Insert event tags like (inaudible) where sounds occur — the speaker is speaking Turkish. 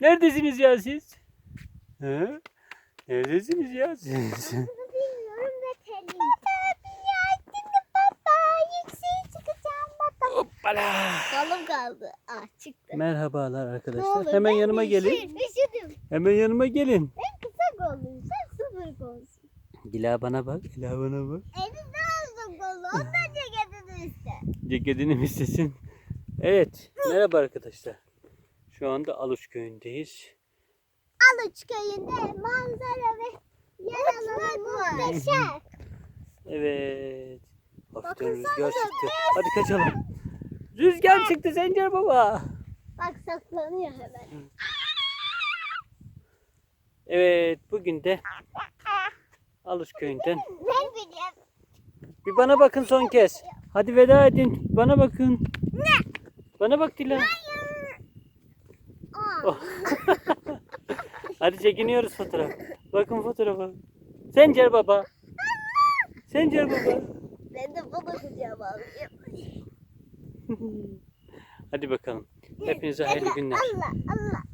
Neredesiniz ya siz? He? Neredesiniz ya siz? Bunu (laughs) bilmiyorum ve teliyim. Baba yardım baba. Yükseğe çıkacağım baba. Hoppala. Kolum kaldı. Ah çıktı. Merhabalar Ne arkadaşlar. olur, Hemen ben yanıma gelin. üşür- Üşüdüm. Hemen yanıma gelin. Ben kısa golluyum. Sen sıfır golsün. Dila bana bak. Dila bana bak. Elinizde olsun golü. Ondan ceketini iste. Ceketini mi istesin? Evet. Merhaba arkadaşlar. Şu anda Aluç köyündeyiz. Aluç köyünde manzara ve yer alanı muhteşem. Evet. Hafiften Bakın rüzgar çıktı. Hadi kaçalım. Rüzgar çıktı Sencer baba. Bak saklanıyor hemen. Evet bugün de Aluç köyünden. Ben biliyorum. Bir bana bakın son kez. Hadi veda edin. Bana bakın. Ne? Bana bak Dila. Aa, Oh. (laughs) Hadi çekiniyoruz fotoğraf. Bakın fotoğrafa. Sencer baba. Sencer baba. ben de kucağıma alayım. Hadi bakalım. Hepinize hayırlı günler. Allah Allah